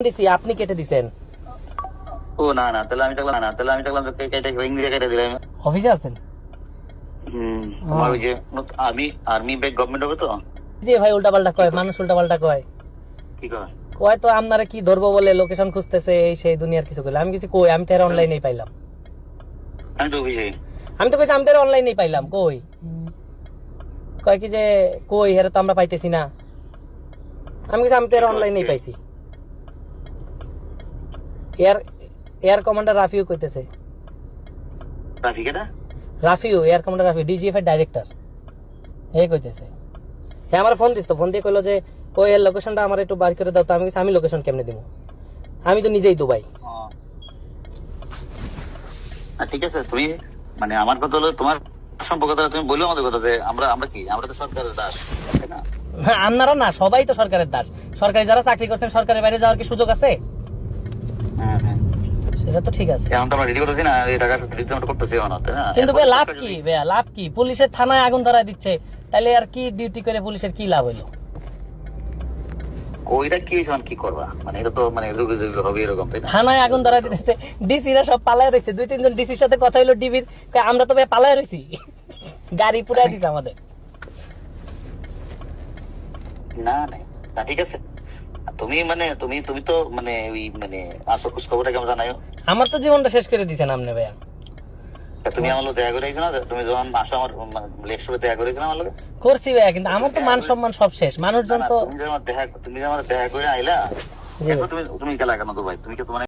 দিছি আপনি কেটে দিছেন। ও না না তাহলে আমি দেখলাম না তাহলে আমি দেখলাম যে কেটে কেটে দিলাম। অফিসে আছেন? হুম আমার ওই যে আর্মি আর্মি ব্যাগ গভর্নমেন্ট হবে তো? যে ভাই উল্টা পাল্টা কয় মানুষ উল্টা পাল্টা কয়। কি কয়? কয় তো আপনারা কি ধরবো বলে লোকেশন খুঁজতেছে এই সেই দুনিয়ার কিছু কইলে। আমি কিছু কই আমি তো এর অনলাইনেই পাইলাম। আমি তো অফিসে আমি তো কইছি আমি তো এর অনলাইনেই পাইলাম কই? কয় কি যে কই হেরে তো আমরা পাইতেছি না। আমি কিছু আমি তো এর অনলাইনেই পাইছি। এয়ার এয়ার কমান্ডার রাফিও কইতেছে। ট্রাফিক এটা রাফিও এয়ার কমান্ডার রাফি ডিজিএফ এর ডাইরেক্টর এই কইতেছে। হ্যাঁ আমার ফোন দিস তো ফোন দিয়ে কইলো যে কই এর লোকেশনটা আমার একটু বার করে দাও তো আমি কইছি, আমি লোকেশন কেমনে দিব আমি তো নিজেই দুবাই। ঠিক আছে তুমি মানে আমার কথা হলো তোমার সম্পর্কে তুমি বলল আমাদের কথা যে আমরা আমরা কি? আমরা তো সরকারের দাস তাই না? আপনারা না সবাই তো সরকারের দাস। সরকারি যারা চাকরি করছেন সরকারের বাইরে যাওয়ার কি সুযোগ আছে? হ্যাঁ হ্যাঁ। সেটা তো ঠিক আছে। এখন তো আমরা রেডি করতেছি না এই টাকা রেডি করতেছি না না? কিন্তু এরপর ভাই লাভ কি যদি- লাভ কি? পুলিশের থানায় আগুন ধরায় দিচ্ছে তাহলে আর কি ডিউটি করে পুলিশের কি লাভ হইল? ওইটা কি হয়েছে মানে কি করবা? মানে এটা তো মানে যুগে যুগে হবে এরকম তাই না? থানায় আগুন ধরায় দিতেছে ডিসিরা সব পালায় রয়েছে দুই তিনজন ডিসির সাথে কথা হইল ডিবির আমরা তো ভাই পালায় রয়েছি গাড়ি পুরাই দিছে আমাদের। না না ঠিক আছে। তুমি মানে তুমি তুমি তো মানে ওই মানে আসল খোঁজ খবরটা কেমন জানাইও। আমার তো জীবনটা শেষ করে দিছেন আপনি ভাইয়া। তুমি আমার লোক দেখা করেছ না? তুমি যখন আসো আমার লেকশনে দেখা করেছ না আমার লোক করছি ভাইয়া কিন্তু আমার তো মান সম্মান সব শেষ। মানুষজন তো তুমি যে আমার দেখা তুমি যে আমার দেখা করে আইলা তুমি তুমি গেলা কেন ভাই? তুমি কি তোমার